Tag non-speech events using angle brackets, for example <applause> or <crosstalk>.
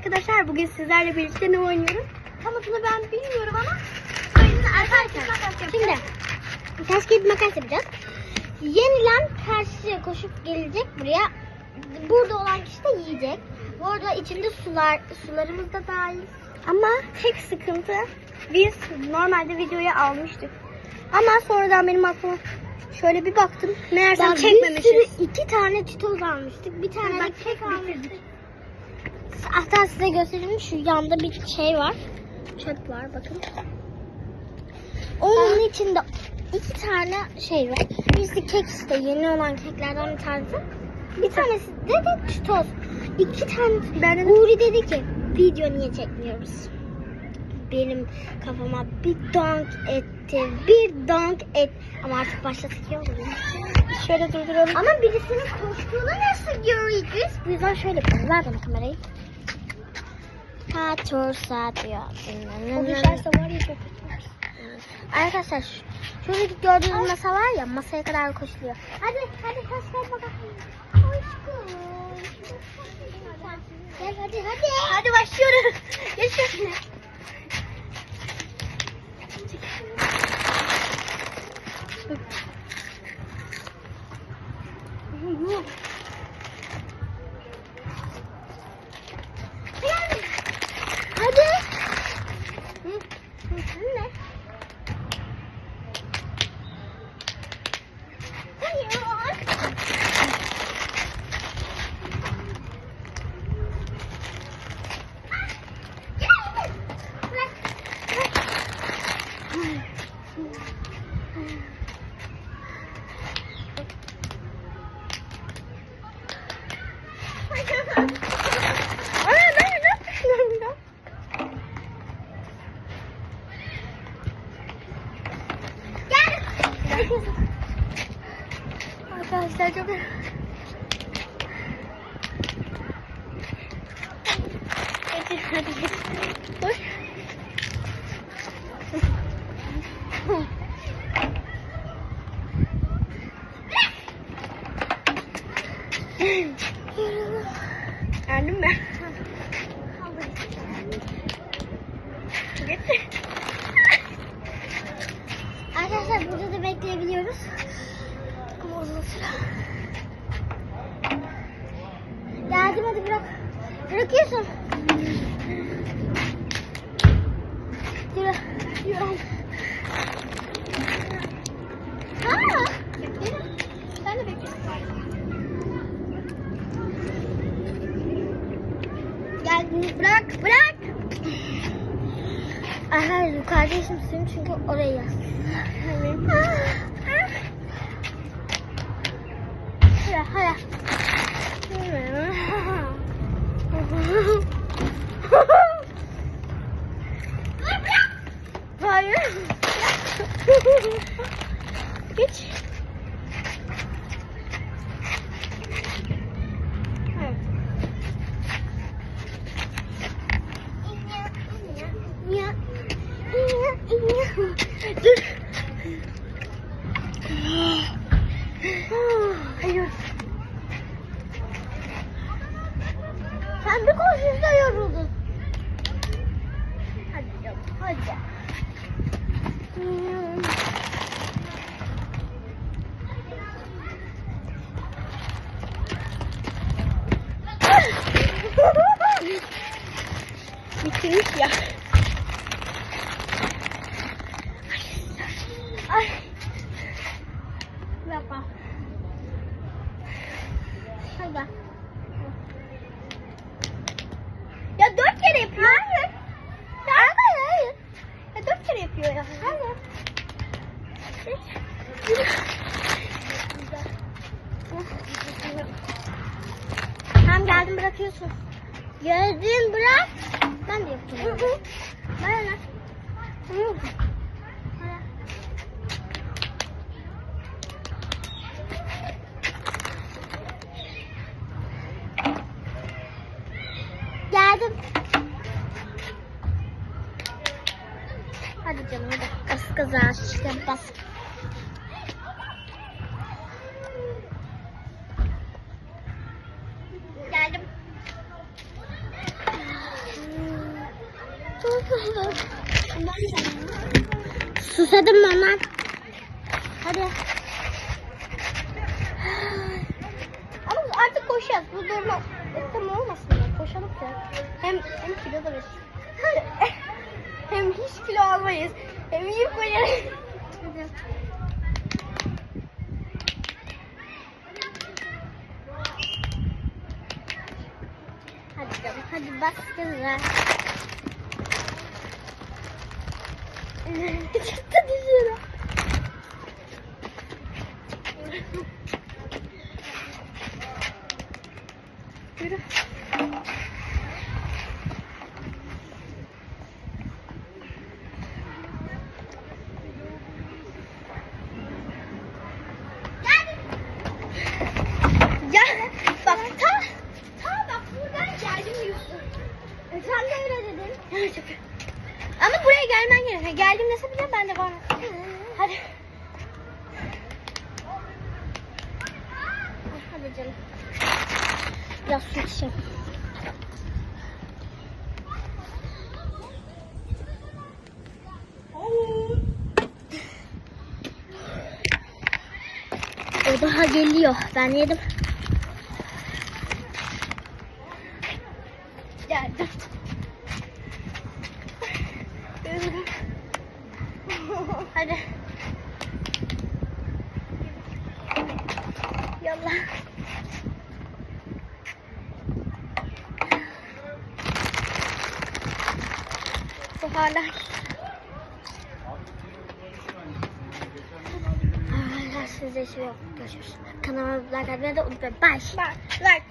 arkadaşlar. Bugün sizlerle birlikte ne oynuyoruz? Tam adını ben bilmiyorum ama. Şimdi taş kağıt makas yapacağız. Yenilen karşıya koşup gelecek buraya. Burada olan kişi de yiyecek. Bu arada içinde sular sularımız da dahil. Ama tek sıkıntı biz normalde videoyu almıştık. Ama sonradan benim aklıma şöyle bir baktım. Meğersem çekmemişiz. Bir sürü iki tane çitoz almıştık. Bir tane de kek almıştık. Hatta size göstereyim. Şu yanda bir şey var. Çöp var bakın. Onun içinde iki tane şey var. Birisi kek işte yeni olan keklerden bir tanesi. Bir tanesi de de çitoz. İki tane. Ben Uri dedi ki video niye çekmiyoruz? Benim kafama bir donk etti. Bir donk et. Ama artık ya olur. Şöyle durduralım. Ama birisinin koştuğunu nasıl göreceğiz? Bu yüzden şöyle yapalım. Ver bana kamerayı. Kaçır saat ya. O düşerse var ya çok kötü. Arkadaşlar şu- şuradaki gördüğünüz masa var ya masaya kadar koşuluyor. Hadi hadi taş ver bakalım. Aşkım. Gel hadi hadi. Hadi başlıyoruz. Yaşasın. Hadi. Hı, hı, hı, ne? Hayır. Aa, ben ne yapıyorum ya? Gel. Arkadaşlar çok Hadi hadi Dur. Geldim mi? Gitti. Arkadaşlar burada da bekleyebiliyoruz. Ama uzun süre. Geldim hadi bırak. Bırakıyorsun. Yürü. Yürü. Sen de bekliyorsun. Gel bırak bırak. Aha yukarıda işim istiyorum çünkü oraya yaz. Hadi hadi. Sen bir koşuşta yoruldun. Hadi canım, hadi. Bitirmiş ya. Ay. Yapma. Şurada. Tamam geldim bırakıyorsun. Geldim bırak. Ben de yapıyorum. Bana. Bana. Geldim. Hadi canım hadi. Kaza işte bas. Geldim. <laughs> Susadım mama. Hadi. Ama artık koşacağız. Bu durma. Tamam olmasın ya. Koşalım ya. Hem, hem kilo da verir. <laughs> hem hiç kilo almayız. Hem yiyip koyarız. Hadi. Canım. Hadi bas. Çıktı dışarı. Yürü. E, sen de öyle dedin. Ama buraya gelmen gerekiyor. Geldim dese bile ben de var. Hadi. Hadi canım. Biraz su içeyim. O daha geliyor. Ben yedim. Geldim. Hadi. Yallah. Bu hala. Hala size şey yok. Görüşürüz. Kanalıma like atmayı da unutmayın. Bye. Bye. Like.